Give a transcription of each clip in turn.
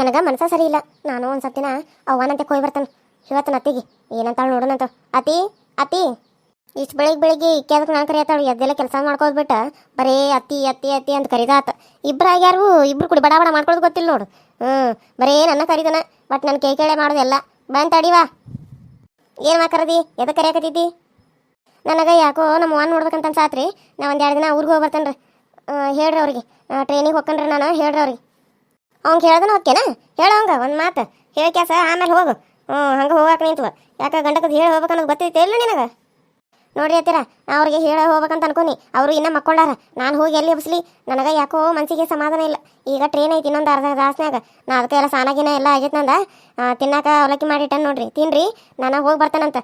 ನನಗೆ ಮನಸ ಸರಿ ಇಲ್ಲ ನಾನು ಒಂದು ಸತ್ತಿನ ಅವ್ವನಂತೆ ಕೊಯ್ ಬರ್ತಾನೆ. ಇವತ್ತು ಅತ್ತಿಗೆ, ಏನಂತಾಳು ನೋಡೋಣಂತ. ಅತಿ ಅತಿ ಇಷ್ಟು ಬೆಳಿಗ್ಗೆ ಬೆಳಿಗ್ಗೆ ಇಕ್ಕೆ ಅದಕ್ಕೆ ನಾನು ಕರಿಯತ್ತಾಳು. ಎದ್ದೆಲ್ಲ ಕೆಲಸ ಮಾಡ್ಕೋದ್ಬಿಟ್ಟು ಬರೀ ಅತ್ತಿ ಅತ್ತಿ ಅತ್ತಿ ಅಂತ ಕರಿದಾತ. ಇಬ್ರು ಆಗ್ಯಾರು ಇಬ್ರು ಕುಡಿ ಬಡ ಬಡ ಮಾಡ್ಕೊಳ್ಳೋದು ಗೊತ್ತಿಲ್ಲ ನೋಡು. ಹ್ಞೂ ಬರೇ ನನ್ನ ಕರಿದನ, ಬಟ್ ನನ್ನ ಕೈ ಕೇಳೆ ಮಾಡೋದೆಲ್ಲ ಬಂದ್ ತಡಿವಾ ಏನು ಮಾಕರದಿ ಎದಕ್ಕೆ ಕರೆಯಕತ್ತಿದ್ದಿ? ನನಗೆ ಯಾಕೋ ನಮ್ಮ ಅವ್ವನ ನೋಡ್ಬೇಕಂತ ಅನ್ಸಾತ್ರಿ. ನಾ ಒಂದು ಎರಡು ದಿನ ಊರಿಗೆ ಹೋಗಿ ಬರ್ತೇನೆ ರೀ ಹೇಳ್ರಿ ಅವ್ರಿಗೆ. ಟ್ರೈನಿಗೆ ಹೋಗ್ಕನ್ರಿ ನಾನು, ಹೇಳ್ರಿ ಅವ್ರಿಗೆ. ಅವ್ನಿಗೆ ಹೇಳ್ದನ ಓಕೆನಾ ಹೇಳೋಂಗ ಒಂದು ಮಾತು. ಹೇಳಿ ಕ್ಯಾಸ ಆಮೇಲೆ ಹೋಗು. ಹ್ಞೂ ಹಂಗೆ ಹೋಗಕ್ಕೆ ನಿಂತು ಯಾಕೆ ಗಂಡಕದ ಹೇಳಿ ಹೋಗ್ಬೇಕನ್ನೋದು ಗೊತ್ತೈತೆ ಇಲ್ಲ ನಿನಗೆ? ನೋಡ್ರಿ ಅತ್ತೀರ, ಅವ್ರಿಗೆ ಹೇಳಿ ಹೋಗ್ಬೇಕಂತ ಅನ್ಕೊನಿ ಅವರು ಇನ್ನೂ ಮಕ್ಕೊಂಡಾರ ನಾನು ಹೋಗಿ ಎಲ್ಲಿ ಎಬ್ಸ್ಲಿ ನನಗೆ ಯಾಕೋ ಮನಸ್ಸಿಗೆ ಸಮಾಧಾನ ಇಲ್ಲ. ಈಗ ಟ್ರೈನ್ ಐತಿ ಇನ್ನೊಂದು ಅರ್ಧ ದಾಸ್ನ್ಯಾಗ ನಾ ಅದಕ್ಕೆ ಎಲ್ಲ ಸಾನಾಗಿನ ಎಲ್ಲ ಆಗೈತೆ ನಂದ. ತಿನ್ನಾಕ ಅವಲಕ್ಕಿ ಮಾಡಿಟ್ಟನ್ ನೋಡ್ರಿ. ತಿನ್ರಿ, ನಾನು ಹೋಗಿ ಬರ್ತಾನಂತ.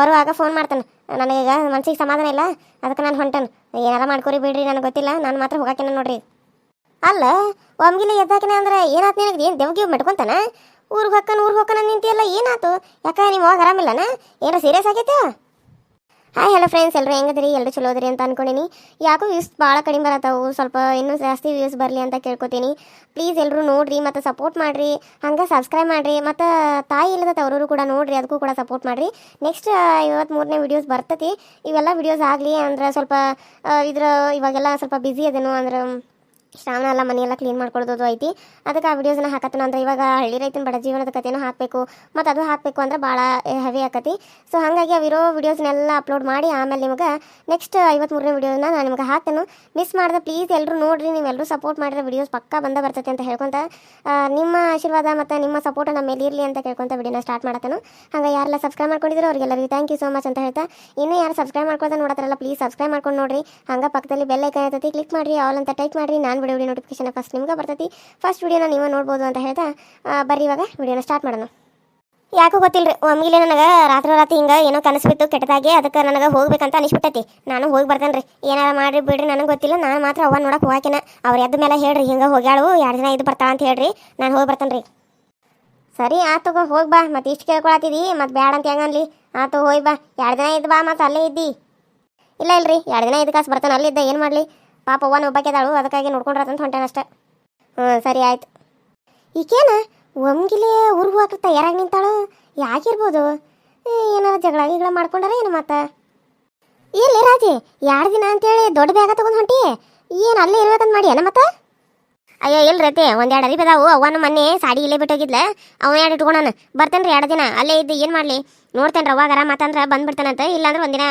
ಬರುವಾಗ ಫೋನ್ ಮಾಡ್ತಾನೆ. ನನಗೀಗ ಮನ್ಸಿಗೆ ಸಮಾಧಾನ ಇಲ್ಲ. ಅದಕ್ಕೆ ನಾನು ಹೊಂಟನ್. ಏನಾರ ಮಾಡ್ಕೊರಿ ಬಿಡ್ರಿ, ನನಗೆ ಗೊತ್ತಿಲ್ಲ. ನಾನು ಮಾತ್ರ ಹೋಗಾಕಿನ ನೋಡ್ರಿ. ಅಲ್ಲ ಒಮ್ಗಿಲ್ಲ ಎದ್ದಾಕಿನ ಅಂದ್ರೆ ಏನಾತ್ ನಿನಗೆ? ಏನು ದೆವ್ಗಿ ಮೆಟ್ಕೊಂತಾನ ಊರಿಗೆ ಹೊಕ್ಕನ ಊರಿಗೆ ಹೊಕ್ಕನ ನಿಂತಿಯಲ್ಲ, ಏನಾತು? ಯಾಕ ನಿಮ್ಮ ಅವಾಗ ಆರಾಮಿಲ್ಲನ ಏನೋ ಸೀರಿಯಸ್ ಆಗೈತೆ ಹಾಯ್ ಹಲೋ ಫ್ರೆಂಡ್ಸ್ ಎಲ್ಲರೂ ಹೆಂಗದ್ರಿ? ಎಲ್ಲರೂ ಚಲೋ ಅದ್ರಿ ಅಂತ ಅನ್ಕೊಂಡಿನಿ. ಯಾಕೋ ವ್ಯೂಸ್ ಭಾಳ ಕಡಿಮೆ ಬರತ್ತವು. ಸ್ವಲ್ಪ ಇನ್ನೂ ಜಾಸ್ತಿ ವ್ಯೂಸ್ ಬರಲಿ ಅಂತ ಕೇಳ್ಕೊತೀನಿ. ಪ್ಲೀಸ್ ಎಲ್ಲರೂ ನೋಡಿರಿ, ಮತ್ತು ಸಪೋರ್ಟ್ ಮಾಡಿರಿ. ಹಂಗೆ ಸಬ್ಸ್ಕ್ರೈಬ್ ಮಾಡಿರಿ. ಮತ್ತು ತಾಯಿ ಇಲ್ಲದ ತವರೂರು ಕೂಡ ನೋಡಿರಿ ಅದಕ್ಕೂ ಕೂಡ ಸಪೋರ್ಟ್ ಮಾಡಿರಿ. ನೆಕ್ಸ್ಟ್ ಮೂರನೇ ವಿಡಿಯೋಸ್ ಬರ್ತತಿ. ಇವೆಲ್ಲ ವಿಡಿಯೋಸ್ ಆಗಲಿ ಅಂದ್ರೆ ಸ್ವಲ್ಪ ಇದ್ರ ಇವಾಗೆಲ್ಲ ಸ್ವಲ್ಪ ಬ್ಯುಸಿ ಅದೇನು ಅಂದ್ರೆ ಶ್ರಾವಣ ಎಲ್ಲ ಮನೆಯೆಲ್ಲ ಕ್ಲೀನ್ ಮಾಡ್ಕೊಳ್ಳೋದು ಐತಿ. ಅದಕ್ಕೆ ಆ ವಿಡಿಯೋಸ್ನ ಹಾಕತ್ತನ ಅಂದ್ರೆ ಇವಾಗ ಹಳ್ಳಿ ರೈತನ ಬಡ ಜೀವನದ ಕಥೆನೂ ಹಾಕಬೇಕು. ಮತ್ತು ಅದು ಹಾಕಬೇಕು ಅಂದ್ರೆ ಭಾಳ ಹೆವಿ ಆಕತಿ. ಸೊ ಹಾಗಾಗಿ ಅವಿರೋ ವಿಡಿಯೋಸ್ನೆಲ್ಲ ಅಪ್ಲೋಡ್ ಮಾಡಿ ಆಮೇಲೆ ನಿಮಗೆ ನೆಕ್ಸ್ಟ್ ಐವತ್ತ್ಮೂರನೇ ವಿಡಿಯೋನ ನಾನು ನಿಮಗೆ ಹಾಕ್ತೇನೆ. ಮಿಸ್ ಮಾಡಿದೆ ಪ್ಲೀಸ್ ಎಲ್ಲರೂ ನೋಡಿರಿ ನೀವೆಲ್ಲರೂ ಸಪೋರ್ಟ್ ಮಾಡಿದ್ರೆ ವಿಡಿಯೋಸ್ ಪಕ್ಕ ಬಂದ ಬರ್ತೈತೆ ಅಂತ ಹೇಳ್ಕೊತ ನಿಮ್ಮ ಆಶೀರ್ವಾದ ಮತ್ತು ನಿಮ್ಮ ಸಪೋರ್ಟ್ ನಮ್ಮ ಮೇಲೆ ಇರಲಿ ಅಂತ ಕೇಳ್ಕೊಂತ ವಿಡಿಯೋನ ಸ್ಟಾರ್ಟ್ ಮಾಡತ್ತೇನೆ. ಹಾಗೆ ಯಾರೆಲ್ಲ ಸಬ್ಸ್ಕ್ರೈಬ್ ಮಾಡ್ಕೊಂಡಿದ್ರು ಅವರಿಗೆಲ್ಲರಿಗೂ ಥ್ಯಾಂಕ್ ಯು ಸೋ ಮಚ್ ಅಂತ ಹೇಳ್ತಾ, ಇನ್ನೂ ಯಾರು ಸಬ್ಸ್ಕ್ರೈಬ್ ಮಾಡ್ಕೊಳ್ತಾ ನೋಡತ್ತಾರಲ್ಲ ಪ್ಲೀಸ್ ಸಬ್ಸ್ಕ್ರೈಬ್ ಮಾಡ್ಕೊಂಡು ನೋಡಿರಿ. ಹಂಗೆ ಪಕ್ಕದಲ್ಲಿ ಬೆಲ್ ಐಕನ್ ಇರ್ತೈತಿ ಕ್ಲಿಕ್ ಮಾಡಿರಿ ಆಲ್ ಅಂತ ಟೈಪ್ ಮಾಡಿರಿ, ನಾನು ವಿಡಿಯೋ ವಿಡಿಯೋ ನೋಟಿಫಿಕೇಶನ್ ಫಸ್ಟ್ ನಿಮ್ಗೆ ಬರ್ತೈತಿ. ಫಸ್ಟ್ ವಿಡಿಯೋನ ನೀವು ನೋಡ್ಬೋದು ಅಂತ ಹೇಳ್ತಾ ಆ, ಬರ್ರಿ ಇವಾಗ ವಿಡಿಯೋನ ಸ್ಟಾರ್ಟ್ ಮಾಡೋಣ. ಯಾಕೋ ರೀ ಒಮ್ಮಿಲೆ ನನಗೆ ರಾತ್ರಿ ರಾತ್ರಿ ಹಿಂಗೆ ಏನೋ ಕನಸು ಬಿತ್ತು ಕೆಟ್ಟದಾಗಿ ಅದಕ್ಕೆ ನನಗೆ ಹೋಗ್ಬೇಕಂತ ಅನಿಸ್ಬಿಟ್ಟೈತಿ. ನಾನು ಹೋಗಿ ಬರ್ತೇನೆ ರೀ ಏನಾರ ಮಾಡ್ರಿ ಬಿಡ್ರಿ ನನಗೆ ಗೊತ್ತಿಲ್ಲ. ನಾನು ಮಾತ್ರ ಅವ್ವ ನೋಡಕ್ಕೆ ಹೋಗಾಕಿನ. ಅವ್ರು ಎದ್ದ ಮೇಲೆ ಹೇಳ್ರಿ ಹಿಂಗೆ ಹೋಗ್ಯಾಳು ಎರಡು ದಿನ ಇದು ಬರ್ತಾಳ ಅಂತ ಹೇಳ್ರಿ. ನಾನು ಹೋಗಿ ಬರ್ತೇನೆ ರೀ ಸರಿ ಆತು ತಗೋ ಹೋಗಿ ಬಾ. ಮತ್ತೆ ಇಷ್ಟು ಕೇಳ್ಕೊಳತ್ತಿದಿ ಮತ್ತೆ ಬ್ಯಾಡ ಅಂತ ಹೆಂಗನ್ಲಿ ಆತು ಹೋಗಿ ಬಾ. ಎರಡು ದಿನ ಇದ್ದು ಬಾ ಮತ್ತೆ ಅಲ್ಲೇ ಇದ್ದಿ. ಇಲ್ಲ ಇಲ್ರಿ ಎರಡು ದಿನ ಇದ್ದು ಕಾಸು ಬರ್ತಾನೆ ಅಲ್ಲಿದ್ದ ಏನು ಮಾಡಲಿ? ಪಾಪ ಒನ್ ಒಬ್ಬಾಕೆದಾಳು, ಅದಕ್ಕಾಗಿ ನೋಡ್ಕೊಂಡ್ರತಂತ ಹೊಂಟೇನಷ್ಟ ಹ್ಞೂ ಸರಿ ಆಯ್ತು. ಈಕೇನ ಒಮ್ಗಿಲೆ ಊರು ಹೋಗಕ್ಕೆ ತಯಾರಾಗಿ ನಿಂತಾಳು ಯಾಕಿರ್ಬೋದು ಏನಾರ ಜಗಳ ಗಿಗಳ ಮಾಡ್ಕೊಂಡಾರ ಏನು ಮತ್ತೆ? ಎಲ್ಲಿ ರಾಜಿ ಎರಡು ದಿನ ಅಂತೇಳಿ ದೊಡ್ಡ ಬ್ಯಾಗ ತಗೊಂಡು ಹೊಂಟಿ? ಏನು ಅಲ್ಲೇ ಇರ್ಬೇಕಂತ ಮಾಡಿ ಏನ ಮತ್ತೆ? ಅಯ್ಯೋ ಇಲ್ಲ ರತಿ ಒಂದೆರಡು ಅರಿಬಿ ಅದಾವು. ಅವನು ಮೊನ್ನೆ ಸಾಡಿ ಇಲ್ಲೇ ಬಿಟ್ಟೋಗಿದ್ಲ ಅವ ಎರಡು ಇಟ್ಕೊಳನ ಬರ್ತೇನೆ ರೀ ಎರಡು ದಿನ. ಅಲ್ಲೇ ಇದ್ದು ಏನು ಮಾಡಲಿ? ನೋಡ್ತೇನೆ ಅವಾಗ ಆರಾಮ ಮಾತಂದ್ರೆ ಬಂದ್ಬಿಡ್ತಾನಂತ ಇಲ್ಲಾಂದ್ರೆ ಒಂದಿನ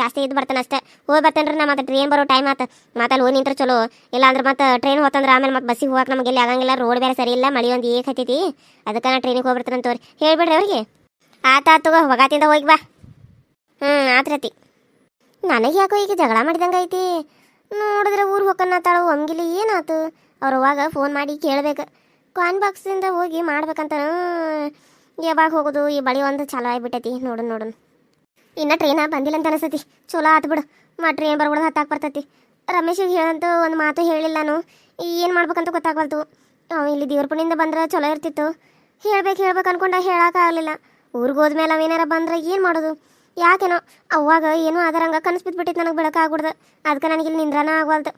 ಜಾಸ್ತಿ ಇದ್ದು ಬರ್ತಾನೆ ಅಷ್ಟೇ. ಹೋಗಿ ಬರ್ತೇನೆ ರೀ ನಾ ಮತ್ತೆ ಟ್ರೈನ್ ಬರೋ ಟೈಮ್ ಆತ. ಅಲ್ಲಿ ಹೋಗಿ ನಿಂತ್ರೆ ಚಲೋ. ಇಲ್ಲಾಂದ್ರೆ ಮತ್ತೆ ಟ್ರೈನ್ ಹೋತಂದ್ರೆ ಆಮೇಲೆ ಮತ್ತೆ ಬಸ್ಸಿಗೆ ಹೋಗಕ್ಕೆ ನಮಗೆ ಇಲ್ಲಿ ಆಗಂಗಿಲ್ಲ. ರೋಡ್ ಬೇರೆ ಸರಿ ಇಲ್ಲ. ಮಳೆ ಒಂದು ಏಕ್ ಹತ್ತೈತಿ. ಅದಕ್ಕೆ ನಾ ಟ್ರೈನಿಗೆ ಹೋಗ್ಬಿಡ್ತಾನೆ ತೋರಿ ಹೇಳ್ಬಿಡ್ರಿ ಅವ್ರಿಗೆ. ಆತ ತಗೋ. ಹೊಗಾತಿಂದ ಹೋಗಿ ಬಾ. ಹ್ಞೂ ಆತ್ರತಿ ನನಗೆ ಯಾಕೋ ಈಗ ಜಗಳ ಮಾಡಿದಂಗೈತಿ ನೋಡಿದ್ರೆ ಊರು ಹೋಗನ್ನಾತಾಳು ಹಂಗಿಲ್ಲ ಏನಾತು? ಅವ್ರ ಅವಾಗ ಫೋನ್ ಮಾಡಿ ಕೇಳ್ಬೇಕು. ಕಾನ್ ಬಾಕ್ಸಿಂದ ಹೋಗಿ ಮಾಡ್ಬೇಕಂತ ಯಾವಾಗ ಹೋಗೋದು? ಈ ಬಳಿ ಒಂದು ಚಲೋ ಆಗ್ಬಿಟ್ಟೈತಿ. ನೋಡು ನೋಡು. ಇನ್ನ ಟ್ರೈನ ಬಂದಿಲ್ಲ ಅಂತ ಅನಿಸ್ತೈತಿ ಚಲೋ ಆತು ಬಿಡು. ಮಾ ಟ್ರೈನ್ ಬರ್ಬಿಡೋದು ಹತ್ತಾಕ್ ಬರ್ತೈತಿ. ರಮೇಶಿಗೆ ಹೇಳಂತ ಒಂದು ಮಾತು ಹೇಳಿಲ್ಲ ನಾನು ಏನು ಮಾಡ್ಬೇಕಂತ ಗೊತ್ತಾಗ್ಬಾರ್ದು ಅವ್ನು ಇಲ್ಲಿ ದೇವ್ರಪುಣಿಯಿಂದ ಬಂದ್ರೆ ಚಲೋ ಇರ್ತಿತ್ತು. ಹೇಳ್ಬೇಕು ಹೇಳ್ಬೇಕು ಅನ್ಕೊಂಡ ಹೇಳೋಕ್ಕಾಗಲಿಲ್ಲ ಊರಿಗೆ ಹೋದ್ಮೇಲೆ ಅವೇನಾರ ಬಂದ್ರೆ ಏನು ಮಾಡೋದು? ಯಾಕೇನೋ? ಅವಾಗ ಏನೋ ಅದರಂಗ ಕನಸು ಬಿದ್ದುಬಿಟ್ಟಿತ್ತು ನನಗೆ ಬೆಳಕಾಗ್ಬಿಡ್ದು ಅದಕ್ಕೆ ನನಗೆ ಇಲ್ಲಿ ನಿಂದ್ರನ ಆಗವಲ್ತು.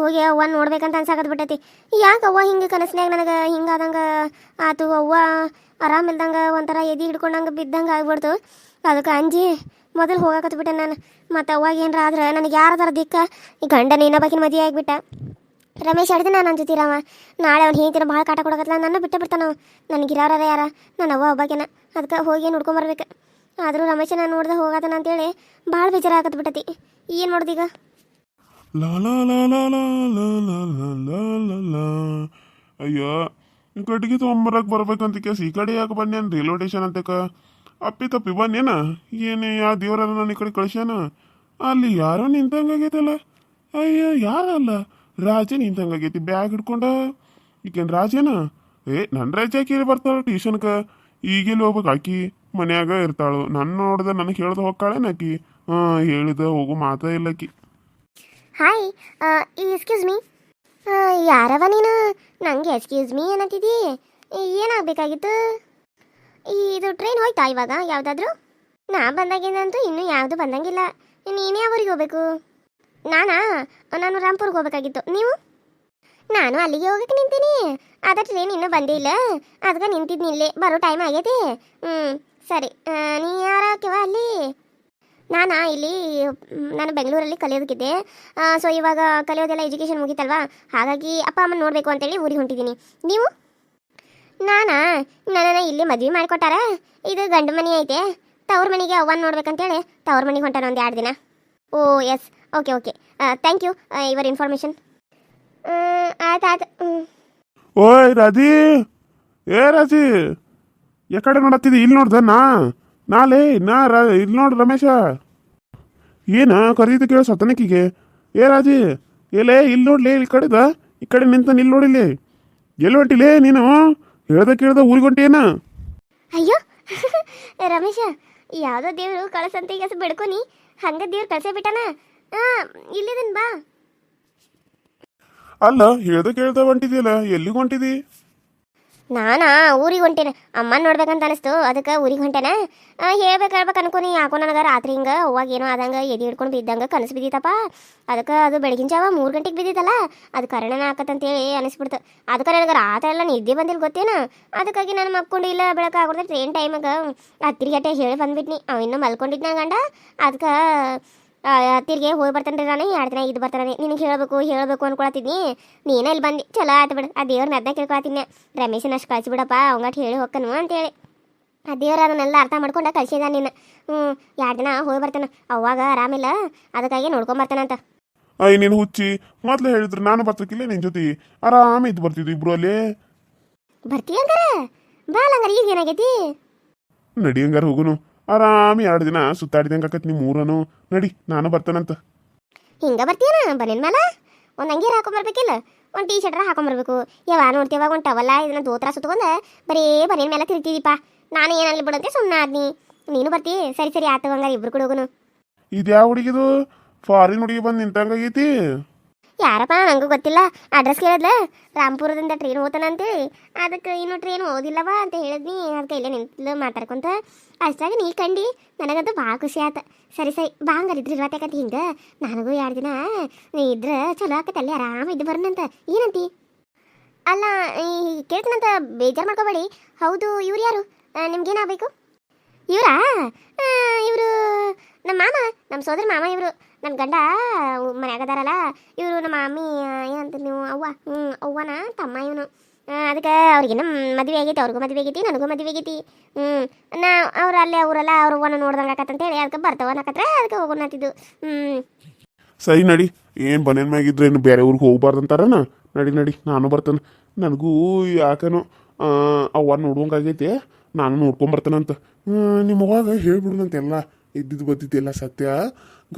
ಹೋಗಿ ಅವ್ವ ನೋಡ್ಬೇಕಂತ ಅನ್ಸಾಕತ್ ಬಿಟ್ಟೈತಿ. ಯಾಕೆ ಅವ್ವ ಹಿಂಗೆ ಕನಸ್ನ್ಯಾಗ ನನಗೆ ಹಿಂಗಾದಂಗೆ ಆತು? ಅವ್ವ ಆರಾಮಿಲ್ದಂಗೆ ಒಂಥರ ಎದಿ ಹಿಡ್ಕೊಂಡಂಗೆ ಬಿದ್ದಂಗೆ ಆಗ್ಬಿಡ್ತು. ಅದಕ್ಕೆ ಅಂಜಿ, ಮೊದಲು ಹೋಗಾಕತ್ ಬಿಟ್ಟೆ ನಾನು. ಮತ್ತು ಅವಾಗ ಏನಾರ ಆದ್ರೆ ನನಗೆ ಯಾರದಾರ ದಿಕ್ಕ ಈ ಗಂಡನ ಇನ್ನೊಬ್ಬಕಿನ ಮದುವೆ ಆಗಿಬಿಟ್ಟ. ರಮೇಶ್ ಹಿಡ್ದು ನಾನು ನನ್ನ ಜೊತೆ ನಾಳೆ ಅವ್ನು ಹೇಳ್ತೀರ ಭಾಳ ಕಾಟ ಕೊಡಕತ್ತಲ್ಲ ನನ್ನ ಬಿಟ್ಟೆ ಬಿಡ್ತಾನ ನನಗೆ ಇರೋರ ಯಾರ? ನನ್ನ ಅವ್ವ ಒಬ್ಬಾಕಿನ. ಅದಕ್ಕೆ ಹೋಗಿ ನೋಡ್ಕೊಂಬರ್ಬೇಕು ಆದರೂ ರಮೇಶ ನಾನು ನೋಡ್ದೆ ಹೋಗತನ ಅಂತೇಳಿ ಭಾಳ ಬೇಜಾರಾಗತ್ತೆ ಬಿಟ್ಟತಿ. ಏನು ಮಾಡೋದು లాలా లాలా లాలా ಅಯ್ಯೋ ಕಟ್ಗೆ ತೊಗೊಂಬರಕ್ಕೆ ಬರ್ಬೇಕಂತ ಕೇಸ್ ಈ ಕಡೆ ಯಾಕೆ ಬನ್ನೇನು ರೈಲ್ವೆ ಸ್ಟೇಷನ್ ಅಂತಕ ಅಪ್ಪಿ ತಪ್ಪಿ ಬನ್ನೇನ ಏನೇ ಯಾವ ದೇವ್ರ ನಾನು ಈ ಕಡೆ ಕಳಿಸ್ಯಾನ? ಅಲ್ಲಿ ಯಾರೋ ನಿಂತಂಗಾಗೈತಲ್ಲ ಅಯ್ಯೋ, ಯಾರಲ್ಲ? ರಾಜ ನಿಂತಂಗಾಗೈತಿ ಬ್ಯಾಗ್ ಹಿಡ್ಕೊಂಡ. ಈಕೇನು ರಾಜೇನ? ಏ ನನ್ನ ರಾಜ ಕೇಳಿ ಬರ್ತಾಳೆ ಟ್ಯೂಷನ್ಕ ಈಗೆಲ್ಲ ಹೋಗ್ಬೇಕು, ಆಕಿ ಮನ್ಯಾಗ ಇರ್ತಾಳು. ನನ್ನ ನೋಡ್ದೆ ನನಗೆ ಹೇಳ್ದೆ ಹೋಗ್ಕಾಳೇನ ಆಕಿ? ಹಾಂ, ಹೇಳಿದೆ, ಹೋಗು ಮಾತಾ ಇಲ್ಲಕಿ ಹಾಯ್ ಎಕ್ಸ್ಕ್ಯೂಸ್ ಮೀ ಯಾರವ ನೀನು? ನನಗೆ ಎಕ್ಸ್ಕ್ಯೂಸ್ ಮೀ ಏನಂತಿದ್ದಿ ಏನಾಗಬೇಕಾಗಿತ್ತು? ಇದು ಟ್ರೈನ್ ಹೋಯ್ತಾ ಇವಾಗ, ಯಾವುದಾದ್ರೂ? ನಾ ಬಂದಾಗಿಂದಂತೂ ಇನ್ನೂ ಯಾವುದು ಬಂದಂಗಿಲ್ಲ. ನೀನು ಯಾವ ಹೋಗಬೇಕು. ನಾನಾ? ನಾನು ರಾಮ್ಪುರ್ಗೆ ಹೋಗ್ಬೇಕಾಗಿತ್ತು. ನೀವು? ನಾನು ಅಲ್ಲಿಗೆ ಹೋಗಕ್ಕೆ ನಿಂತೀನಿ. ಅದ ಟ್ರೈನ್ ಇನ್ನೂ ಬಂದಿಲ್ಲ ಅದಕ್ಕೆ ನಿಂತಿದ್ನಿಲ್ಲೇ ಬರೋ ಟೈಮ್ ಆಗೈತಿ ಹ್ಞೂ ಸರಿ. ನೀ ಯಾರಾಕ್ಯವ ಅಲ್ಲಿ? ನಾನಾ, ಇಲ್ಲಿ ನಾನು ಬೆಂಗಳೂರಲ್ಲಿ ಕಲಿಯೋದಕ್ಕಿದ್ದೆ. ಸೊ ಇವಾಗ ಕಲಿಯೋದೆಲ್ಲ ಎಜುಕೇಷನ್ ಮುಗೀತಲ್ವಾ? ಹಾಗಾಗಿ ಅಪ್ಪ ಅಮ್ಮನ ನೋಡಬೇಕು ಅಂತೇಳಿ ಊರಿಗೆ ಹೊಂಟಿದ್ದೀನಿ ನೀವು? ನಾನಾ, ನನ್ನನ್ನು ಇಲ್ಲಿ ಮದ್ವೆ ಮಾಡಿಕೊಟ್ಟಾರ. ಇದು ಗಂಡು ಮನೆ ಐತೆ. ತವ್ರ ಮನೆಗೆ ಅವ್ವನ ನೋಡ್ಬೇಕಂತೇಳಿ ತವ್ರ ಮನೆಗೆ ಹೊಂಟಾನ ಒಂದು ಎರಡು ದಿನ. ಓ yes okay okay thank you your information ಆಯ್ತು ಆಯ್ತು ಓಯ್ ರಾಜಿ ಏ ರಾಜಿ ಯಾಕಡೆ ನೋಡತ್ತಿದಿ? ಇಲ್ಲಿ ನೋಡ್ದ ನಾ ನಾಲೇ ನಾ ರ ಇಲ್ಲಿ ನೋಡು ರಮೇಶ. ಏನ ಕರೀದು ಕೇಳು ಸತನಕಿಗೆ ಏ ರಾಜಿ ಎಲ್ಲೇ ಇಲ್ಲಿ ನೋಡ್ಲಿ ಇಲ್ಲಿ ಕಡೆದ? ಈ ಕಡೆ ನಿಂತ ಇಲ್ಲಿ ನೋಡಿಲಿ. ಎಲ್ಲಿ ಹೊಂಟಿಲೇ ನೀನು? ಹೇಳ್ದ ಕೇಳ್ದ ಊರಿಗೆ ಹೊಂಟೇನ ಅಯ್ಯೋ ರಮೇಶ ಯಾವುದೋ ದೇವರು ಕಳಸಂತ ಈಗ ಬಿಡ್ಕೊನಿ ಹಂಗ ದೇವ್ರು ಕಳ್ಸೇ ಬಿಟ್ಟಾನ? ಇಲ್ಲಿದನ್ ಬಾ. ಅಲ್ಲ ಹೇಳ್ದ ಕೇಳ್ದ ಹೊಂಟಿದ್ಯಲ್ಲ ಎಲ್ಲಿಗೆ ಹೊಂಟಿದಿ? ನಾನಾ ಊರಿಗೆ ಹೊಂಟೇನೆ. ಅಮ್ಮನ ನೋಡ್ಬೇಕಂತ ಅನಿಸ್ತು. ಅದಕ್ಕೆ ಊರಿಗೆ ಹೊಂಟೇನೆ. ಹೇಳ್ಬೇಕು ಹೇಳ್ಬೇಕು ಅನ್ಕೊನಿ ಯಾಕೋ ನನಗೆ ರಾತ್ರಿ ಹಿಂಗೆ ಅವಾಗ ಏನೋ ಆದಂಗೆ, ಎದೆ ಹಿಡ್ಕೊಂಡು ಬಿದ್ದಂಗೆ ಕನಸು ಬಿದ್ದಿತ್ತಪ್ಪ. ಅದಕ್ಕೆ ಅದು ಬೆಳಗಿನ ಜಾವ ಮೂರು ಗಂಟೆಗೆ ಬಿದ್ದಿತ್ತಲ್ಲ. ಅದು ಕರಣನ ಹಾಕತ್ತಂತೇಳಿ ಅನಿಸ್ಬಿಡ್ತು. ಅದಕ್ಕೆ ನನಗೆ ರಾತ್ರಿ ಎಲ್ಲ ನಿದ್ದೆ ಬಂದಿಲ್ಲ ಗೊತ್ತೇನ? ಅದಕ್ಕಾಗಿ ನಾನು ಮಕ್ಕೊಂಡು ಇಲ್ಲ, ಬೆಳಕು ಆಗ್ಬಿಡ್ದೆ ಟ್ರೈನ್ ಟೈಮಿಗೆ ಹತ್ತಿರ ಹೇಳಿ ಬಂದ್ಬಿಟ್ನಿ. ಅವ ಇನ್ನೂ ಗಂಡ. ಅದಕ್ಕೆ ಹತ್ತಿರಿಗೆ ಹೋಗಿ ಬರ್ತಾನೆ ರೀ ನಾನು ಎರಡು ದಿನ ಇದು ಬರ್ತಾನೆ ನಿನಗೆ ಹೇಳಬೇಕು ಹೇಳಬೇಕು ಅನ್ಕೊಳತಿದ್ನಿ ನೀನೇ ಇಲ್ಲಿ ಬಂದು. ಚಲೋ ಆಯ್ತು ಬಿಡು. ಆ ದೇವ್ರನ್ನ ಅದನ್ನ ಕೇಳ್ಕೊಳತಿದ್ನೆ ರಮೇಶನ ಅಷ್ಟು ಕಳಿಸ್ಬಿಡಪ್ಪ ಅವಂಗಟ್ ಹೇಳಿ ಹೋಗ್ಕನು ಅಂತೇಳಿ. ಆ ದೇವ್ರ ಅದನ್ನೆಲ್ಲ ಅರ್ಥ ಮಾಡ್ಕೊಂಡು ಕಳ್ಸಿದ ನೀನು. ಹ್ಞೂ ಎರಡು ದಿನ ಹೋಗಿ ಬರ್ತಾನೆ. ಅವಾಗ ಆರಾಮಿಲ್ಲ ಅದಕ್ಕಾಗಿ ನೋಡ್ಕೊಂಬರ್ತಾನಂತ ಅಯ್ಯ ನೀನು ಹುಚ್ಚಿ. ಮೊದ್ಲು ಹೇಳಿದ್ರು ನಾನು ಬರ್ತಕ್ಕಿಲ್ಲ ನಿನ್ನ ಜೊತೆ. ಆರಾಮ ಇದ್ದು ಬರ್ತಿದ್ವಿ ಇಬ್ರು ಅಲ್ಲಿ. ಬರ್ತೀಯ ಹಂಗಾರ ಬಾಲ್ ಹಂಗಾರ ಈಗ ಏನಾಗೈತಿ? ನಡಿ ಹಂಗಾರ ಹೋಗುನು. ಆರಾಮ ಎರಡು ದಿನ ಸುತ್ತಾಡಿದಂಗೆ ಆಕತ್ ನಿಮ್ಮ ಊರನು. ನಡಿ ನಾನು ಬರ್ತಾನಂತ. ಹಿಂಗ ಬರ್ತೀಯನ ಬನ್ನಿನ ಮೇಲೆ ಒಂದು ಅಂಗೀರ ಹಾಕೊಂಬರ್ಬೇಕಿಲ್ಲ ಒಂದು ಟೀ ಶರ್ಟ್ರ ಹಾಕೊಂಬರ್ಬೇಕು ಯಾವ ನೋಡ್ತೀವಾಗ ಒಂದು ಟವಲ್ಲ ಇದನ್ನ ದೋತ್ರ ಸುತ್ಕೊಂಡ ಬರೀ ಬನ್ನಿನ ಮೇಲೆ ತಿರ್ತಿದೀಪ ನಾನು ಏನಲ್ಲಿ ಬಿಡಂತೆ ಸುಮ್ಮನೆ ಆದ್ನಿ. ನೀನು ಬರ್ತಿ ಸರಿ ಸರಿ ಆತು ಹಂಗಾರ ಇಬ್ರು ಕೂಡ ಹೋಗುನು. ಇದು ಯಾವ ಹುಡುಗಿದು? ಫಾರಿನ್ ಹುಡುಗಿ ಬಂದು ನಿಂತಂಗಾಗೈತಿ ಯಾರಪ್ಪ ನಂಗೂ ಗೊತ್ತಿಲ್ಲ. ಅಡ್ರೆಸ್ ಕೇಳಿದ್ಲ? ರಾಮ್ಪುರದಿಂದ ಟ್ರೈನ್ ಹೋಗ್ತಾನಂತೇಳಿ. ಅದಕ್ಕೆ ಇನ್ನು ಟ್ರೈನ್ ಓದಿಲ್ಲವಾ ಅಂತ ಹೇಳಿದ್ನಿ. ಅದಕ್ಕೆ ಇಲ್ಲೇ ನಿಂತಲು ಮಾತಾಡ್ಕೊಂತ. ಅಷ್ಟಾಗ ನೀ ಕಂಡಿ, ನನಗಂತೂ ಭಾಳ ಖುಷಿ ಆತ. ಸರಿ ಸರಿ ಬಾ ಹಂಗಾರ ಇದ್ರಿ ಇವತ್ತಾಕತಿ ಹಿಂಗೆ, ನನಗೂ ಎರಡು ದಿನ, ನೀ ಇದ್ರೆ ಚಲೋ ಆಕತ್ತೆ ಅಲ್ಲಿ, ಆರಾಮ ಇದ್ದು ಬರ್ನಂತ. ಏನಂತಿ? ಅಲ್ಲ ಕೇಳ್ತೀನಂತ ಬೇಜಾರು ಮಾಡ್ಕೋಬೇಡಿ. ಹೌದು, ಇವ್ರು ಯಾರು? ನಿಮ್ಗೇನಾಗಬೇಕು ಇವರಾ? ಇವರು ನಮ್ಮ ಮಾಮ ನಮ್ಮ ಸೋದರ ಮಾಮ ಇವರು. ನನ್ನ ಗಂಡ ಮನೆಯಾಗದಾರಲ್ಲ ಇವರು ನಮ್ಮ ಮಮ್ಮಿ ಏನಂತ ನೀವು, ಅವ್ವ? ಹ್ಞೂ ಅವ್ವನ, ತಮ್ಮ ಇವನು. ಅದಕ್ಕೆ ಅವ್ರಿಗಿನ್ನ ಮದುವೆ ಆಗೈತಿ, ಅವ್ರಿಗೂ ಮದುವೆ ಆಗೈತಿ, ನನಗೂ ಮದುವೆ ಆಗೈತಿ. ಹ್ಞೂ ನಾ ಅವ್ರು ಅಲ್ಲೇ, ಅವರೆಲ್ಲ, ಅವ್ರು ಅವ್ವನ ನೋಡ್ದಂಗೆ ಆಕತ್ತಂತೇಳಿ ಅದಕ್ಕೆ ಬರ್ತಾವ ಅನ್ನಕತ್ರ ಅದಕ್ಕೆ ಹೋಗೋಣ ಅಂತಿದ್ದು. ಹ್ಞೂ ಸರಿ ನಡಿ, ಏನು ಬನೇನ್ ಮ್ಯಾಗಿದ್ರೆ ಏನು ಬೇರೆ ಊರಿಗೆ ಹೋಗ್ಬಾರ್ದಂತಾರನ ನಡಿ ನಡಿ, ನಾನು ಬರ್ತೇನೆ. ನನಗೂ ಯಾಕನೋ ಅವ್ವ ನೋಡುವಂಗಾಗೈತೆ ನಾನು ನೋಡ್ಕೊಂಬರ್ತಾನಂತ ನಿಮ್ಮ ಅವಾಗ ಹೇಳ್ಬಿಡುನಂತೆಲ್ಲ ಇದ್ದಿದ್ದು ಬದ್ದಿದ್ದೆಲ್ಲ ಸತ್ಯ.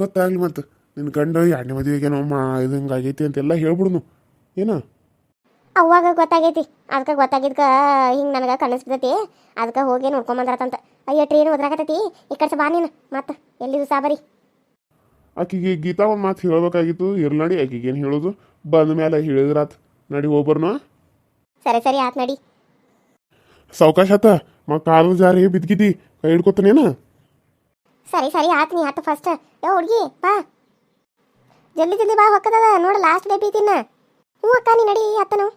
ಗೊತ್ತಾಗ್ಲಿ ಮತ್ತು ನಿನ್ನ ಗಂಡ ಎರಡನೇ ಮದುವೆಗೆ ಮಾ ಇದು ಹಿಂಗಾಗೈತಿ ಅಂತೆಲ್ಲ ಹೇಳ್ಬಿಡುನು. ಏನ? ಅವಾಗ ಗೊತ್ತಾಗೈತಿ. ಅದಕ್ಕೆ ಗೊತ್ತಾಗಿದ್ಕ ಹಿಂಗೆ ನನಗೆ ಕನಸ್ಬಿಡತಿ ಅದಕ್ಕೆ ಹೋಗಿ ನೋಡ್ಕೊಂಬಂದ್ರತಂತ. ಅಯ್ಯೋ ಟ್ರೈನ್ ಓದ್ರಾಕತೈತಿ ಈ ಕಡೆ ಬಾ ನೀನು. ಮತ್ತೆ ಎಲ್ಲಿದು ಸಾಬರಿ ಆಕಿಗೆ ಗೀತಾ ಒಂದು ಮಾತು ಹೇಳ್ಬೇಕಾಗಿತ್ತು. ಇರ್ಲಾಡಿ ಆಕಿಗೆ ಏನು ಹೇಳೋದು? ಬಂದ ಮೇಲೆ ಹೇಳಿದ್ರಾತ್. ನಡಿ ಹೋಗ್ಬರ್ನ. ಸರಿ ಸರಿ ಆತ್ ನಡಿ. ಸಾವಕಾಶ ಆತ. ಮಾ ಕಾಲು ಜಾರಿ ಬಿದ್ಗಿದ್ದಿ ಕೈ ಹಿಡ್ಕೊತಾನೇನ ಸರಿ ಸರಿ ಆತ್ ನೀ ಆತ ಫಸ್ಟ್ ಯೋ ಹುಡುಗಿ ಬಾ. ಜಲ್ದಿ ಜಲ್ದಿ ಬಾ ಹೊಕ್ಕದ ನೋಡ ಲಾಸ್ಟ್ ಡೇ ಬೀತಿನ ಹ್ಞೂ ಅಕ್ಕ ನೀ ನಡಿ ಅತ್ತನು.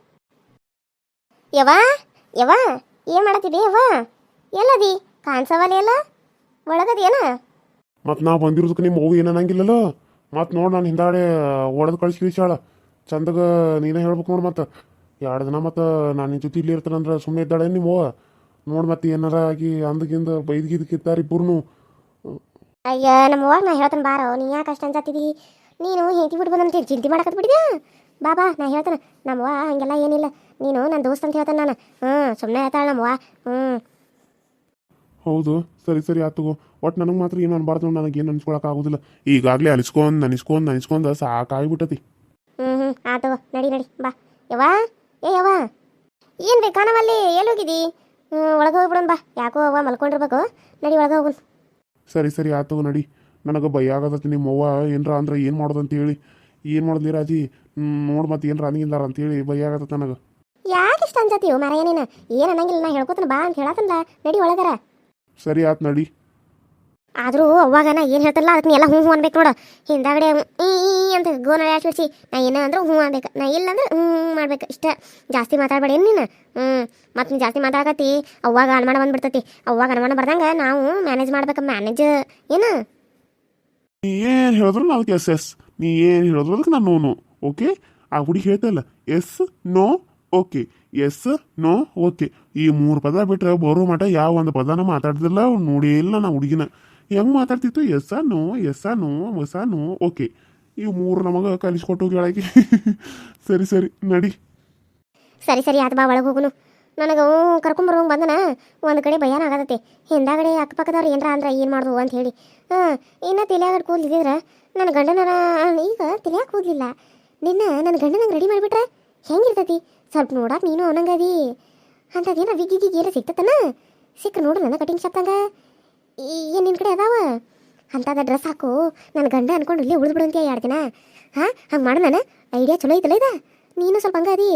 ಯವ್ವ ಯವ್ವ ಏನ್ ಮಾಡತ್ತಿದಿ ಯವ್ವ? ಎಲ್ಲದಿ? ಕಾಣ್ಸವಲ್ಲ ಎಲ್ಲ? ಒಳಗದೇನ? ಮತ್ತು ನಾ ಬಂದಿರೋದಕ್ಕೆ ನಿಮ್ಮ ಮಗು ಏನನ್ನಂಗಿಲ್ಲಲ್ಲ? ಮತ್ತು ನೋಡಿ ನಾನು ಹಿಂದಾಡೆ ಒಡೆದು ಕಳಿಸಿ ವಿಶಾಳ ಚಂದಗ ನೀನೇ ಹೇಳ್ಬೇಕು ನೋಡಿ ಮತ್ತು. ಎರಡು ದಿನ ಮತ್ತು ನಾನು ನಿನ್ನ ಜೊತೆ ಇಲ್ಲಿ ಇರ್ತಾನಂದ್ರೆ ಸುಮ್ಮನೆ ಇದ್ದಾಳೆ ನಿಮ್ಮ ಅವ್ವ ನೋಡಿ ಮತ್ತೆ ಏನಾರ ಆಗಿ ಅಂದಗಿಂದ ಬೈದ್ಗಿದ್ದಕ್ಕಿದ್ದಾರೆ ಇಬ್ಬರು ಅಯ್ಯ ನಮ್ಮ ಅವ್ವ ನಾ ಹೇಳ್ತಾನೆ ಬಾರೋ ನೀ ಯಾಕೆ ಅಷ್ಟು ಅನ್ಸತ್ತಿದಿ ನೀನು ಹೆಂಡತಿ ಬಿಟ್ಟು ಅಂತ ಚಿಂತೆ ಮಾಡಕತ್ ಬಿಡಿದ್ಯಾ? ಬಾ ಬಾ ನಾ ಹೇಳ್ತಾನೆ. ನಮ್ಮವ್ವ ಹಂಗೆಲ್ಲ ಏನಿಲ್ಲ. ನೀನು ನನ್ನ ದೋಸ್ತ ಅಂತ ಹೇಳ್ತಾನೆ ನಾನು. ಹ್ಞೂ ಸುಮ್ಮನೆ ಹೇಳ್ತಾಳೆ ನಮ್ಮವ್ವ ಹ್ಞೂ ಹೌದು ಸರಿ ಸರಿ ಆತು ಒಟ್ಟು ನನಗೆ ಮಾತ್ರ ಏನು ಅನ್ಬಾರ್ದು ನನಗೆ ಏನು ಅನ್ಸ್ಕೊಳಕ್ಕೆ ಆಗೋದಿಲ್ಲ. ಈಗಾಗಲೇ ಅನಿಸ್ಕೊಂಡು ಅನಿಸ್ಕೊಂಡು ಅನಿಸ್ಕೊಂಡು ಸಾಕಾಗ್ಬಿಟ್ಟತಿ. ಹ್ಞೂ ಹ್ಞೂ ಆತು ನಡಿ ನಡಿ ಬಾ. ಯವ ಏ ಯವ ಏನು ಬೇಕು ಕಾಣವಲ್ಲಿ? ಎಲ್ಲೋಗಿದ್ದಿ? ಹ್ಞೂ ಒಳಗೆ ಹೋಗ್ಬಿಡೋಣ ಬಾ. ಯಾಕೋ ಅವ್ವ ಮಲ್ಕೊಂಡಿರ್ಬೇಕು. ನಡಿ ಒಳಗೆ ಹೋಗೋಣ ಸರಿ ಸರಿ ಆತು ನಡಿ. ನನಗೆ ಭಯ ಆಗತ್ತೆ ನಿಮ್ಮವ್ವ. ಏನರ ಅಂದ್ರೆ ಏನು ಮಾಡೋದು ಅಂತೇಳಿ ಏನು ಮಾಡೋದು ರಾಜಿ ನೋಡಿ ಮತ್ತೆ ಏನರ ಅಂತ ಹೇಳಿ ಭಯ ಆಗತ್ತ ನನಗೆ ಯಾಕೆ ಇಷ್ಟ ಅನ್ಸತ್ತೀವಿ ಮರ ಏನೇನ ಏನು ಅನ್ನಂಗಿಲ್ಲ ನಾ ಹೇಳ್ಕೊತಾನೆ ಬಾ ಅಂತ ಹೇಳತ್ತಲ್ಲ ನಡಿ ಒಳಗರ. ಸರಿ ಆತ್ ನಡಿ. ಆದರೂ ಅವಾಗ ನಾ ಏನು ಹೇಳ್ತಲ್ಲ ಅದಕ್ಕೆ ನೀ ಎಲ್ಲ ಹ್ಞೂ ಹ್ಞೂ ಅನ್ಬೇಕು ನೋಡು. ಹಿಂದಾಗಡೆ ಈ ಅಂತ ಗೋನ ಆಚರಿಸಿ ನಾ ಏನ ಅಂದ್ರೆ ಹ್ಞೂ ಅನ್ಬೇಕು. ನಾ ಇಲ್ಲ ಅಂದ್ರೆ ಹ್ಞೂ ಮಾಡ್ಬೇಕು. ಇಷ್ಟ. ಜಾಸ್ತಿ ಮಾತಾಡ್ಬೇಡ ಏನು ನೀನು? ಹ್ಞೂ ಮತ್ತು ನೀನು ಜಾಸ್ತಿ ಮಾತಾಡಕತ್ತಿ ಅವಾಗ ಅನುಮಾನ ಬಂದ್ಬಿಡ್ತತಿ. ಅವಾಗ ಅನುಮಾನ ಬರ್ದಂಗೆ ನಾವು ಮ್ಯಾನೇಜ್ ಮಾಡ್ಬೇಕು. ಮ್ಯಾನೇಜ್ ಏನು? ಏನು ಹೇಳಿದ್ರು ನಾವು ಎಸ್ ಎಸ್. ನೀ ಏನು ಹೇಳಿದ್ರು ಅದಕ್ಕೆ ನಾನು ನೋನು ಓಕೆ ಆ ಹುಡುಗಿ ಹೇಳ್ತಲ್ಲ yes no okay yes no okay ಈ ಮೂರು ಪದ ಬಿಟ್ಟರೆ ಬರೋ ಮಠ ಯಾವ ಒಂದು ಪದನ ಮಾತಾಡ್ತಿಲ್ಲ. ನೋಡೇ ಇಲ್ಲ ನಾ ಹುಡುಗಿನ. ಹೆಂಗೆ ಮಾತಾಡ್ತಿತ್ತು? ಎಸ್ ನೋ ಎಸ್ ನೋ ಹೊಸ ನೋ ಓಕೆ ಈ ಮೂರು ನಮಗೆ ಕಲಿಸ್ಕೊಟ್ಟು ಕೇಳಕ್ಕೆ ಸರಿ ಸರಿ, ನಡಿ. ಸರಿ ಸರಿ, ಆತ ಬಾ, ಒಳಗೆ ಹೋಗುನು. ನನಗೆ ಕರ್ಕೊಂಬರೋಂಗೆ ಬಂದನ. ಒಂದು ಕಡೆ ಭಯಾನ ಆಗತೈತಿ. ಹಿಂದಾಗಡೆ ಅಕ್ಕಪಕ್ಕದವ್ರು ಏನರ ಅಂದ್ರೆ ಏನು ಮಾಡ್ದು ಅಂತ ಹೇಳಿ. ಹಾಂ ಇನ್ನು ತಲೆಯಾಗಡೆ ಕೂದಲಿದ್ರೆ ನನ್ನ ಗಂಡನ ಈಗ ತಲೆಯಾಗ ಕೂದಲಿಲ್ಲ ನಿನ್ನ ನನ್ನ ಗಂಡನಂಗೆ ರೆಡಿ ಮಾಡಿಬಿಟ್ರೆ ಹೆಂಗಿರ್ತೈತಿ? ಸ್ವಲ್ಪ ನೋಡಕ್ಕೆ ನೀನು ಅವನಂಗದಿ. ಅಂಥದ್ದೇನ ವಿಗ್ ಏನ ಸಿಕ್ತತನ ಸಿಕ್ಕರೆ ನೋಡು ನನ್ನ ಕಟಿಂಗ್ ಶಾಪ್ದಂಗ ಏನು ನಿನ್ನ ಕಡೆ ಅದಾವ. ಅಂಥದ ಡ್ರೆಸ್ ಹಾಕು. ನನ್ನ ಗಂಡ ಅನ್ಕೊಂಡು ಇಲ್ಲೇ ಉಳಿದು ಬಿಡಂತೀಯ ಎರಡು ದಿನ. ಹಾಂ, ಹಂಗೆ ಮಾಡು ನಾನು. ಐಡಿಯಾ ಚಲೋ ಐತಲ್ಲ ಇದ? ನೀನು ಸ್ವಲ್ಪ ಹಂಗದಿ.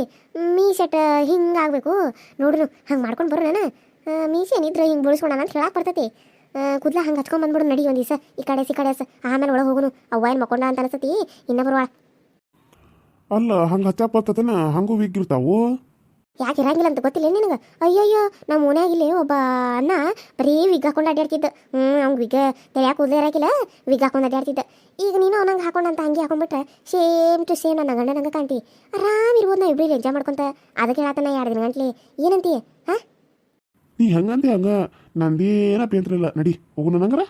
ಶರ್ಟ್ ಹಿಂಗೆ ಆಗಬೇಕು. ನೋಡ್ರು ಹಂಗೆ ಮಾಡ್ಕೊಂಡು ಬರೋ ನಾನು. ಮೀಸೆ ಏನಿದ್ರೆ ಹಿಂಗೆ ಬಳಸ್ಕೊಳ ಅಂತ ಹೇಳಕ್ಕೆ ಬರ್ತೈತಿ. ಕೂದಲ ಹಂಗೆ ಹಚ್ಕೊಂಡು ಬಂದ್ಬಿಡು ನಡಿ ಒಂದು ದಿವಸ. ಈ ಕಡೆ ಸಿ ಕಡೆ ಸ. ಆಮೇಲೆ ಒಳಗೆ ಹೋಗುನು. ಅವ್ವ ಏನು ಮಕ್ಕೊಂಡ ಅಂತ ಅನ್ಸತಿ ಇನ್ನ ಬರುವ ಅಲ್ಲ ಹಂಗೆ ಹಚ್ಚಪ್ಪತ್ತತನ ಹಂಗೂ ವಿಗ್ ಇರ್ತಾವು ಯಾಕೆ ಇರಂಗಿಲ್ಲ ಅಂತ ಗೊತ್ತಿಲ್ಲ ನಿನಗೆ? ಅಯ್ಯಯ್ಯೋ ನಮ್ಮ ಮನ್ಯಾಗಿಲ್ಲಿ ಒಬ್ಬ ಅಣ್ಣ ಬರೀ ವಿಗ್ ಹಾಕೊಂಡು ಅಡ್ಡಾಡ್ತಿದ್ದ ಹ್ಞೂ ಅವ್ನು ವಿಗ್ ತೆಳ್ಯಾಕ ಕೂದಲೇ ಇರಾಕಿಲ್ಲ ವಿಗ್ ಹಾಕೊಂಡು ಅಡ್ಡಾಡ್ತಿದ್ದ ಈಗ ನೀನು ಅವನಂಗೆ ಹಾಕೊಂಡಂತ ಹಂಗೆ ಹಾಕೊಂಡ್ಬಿಟ್ರೆ ಸೇಮ್ ಟು ಸೇಮ್ ನನ್ನ ಗಂಡ ನಂಗೆ ಕಾಣ್ತಿ. ಆರಾಮ್ ಇರ್ಬೋದು ನಾ ಇಬ್ಬರು ಎಂಜಾಯ್ ಮಾಡ್ಕೊಂತ. ಅದಕ್ಕೆ ಹೇಳ್ತಾನೆ ಎರಡು ದಿನ ಗಂಟ್ಲಿ. ಏನಂತಿ ಹಾಂ? ನೀ ಹಂಗಂತೆ ಹಂಗ? ನಂದೇನ ಅಭ್ಯಂತರ ಇಲ್ಲ. ನಡಿ ಹೋಗೋಣ ನಂಗರ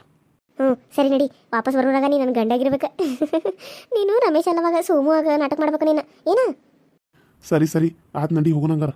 ಹ್ಞೂ ಸರಿ ನಡಿ. ವಾಪಸ್ ಬರೋರಾಗ ನೀನು ನನ್ನ ಗಂಡಾಗಿರ್ಬೇಕು. ನೀನು ರಮೇಶ್ ಅಲ್ಲವಾಗ ಸೋಮುವಾಗ ನಾಟಕ ಮಾಡ್ಬೇಕು ನೀನು. ಏನ? ಸರಿ ಸರಿ. ಆತ್ ನಡಿ ಹೋಗೋಣಂಗಾರ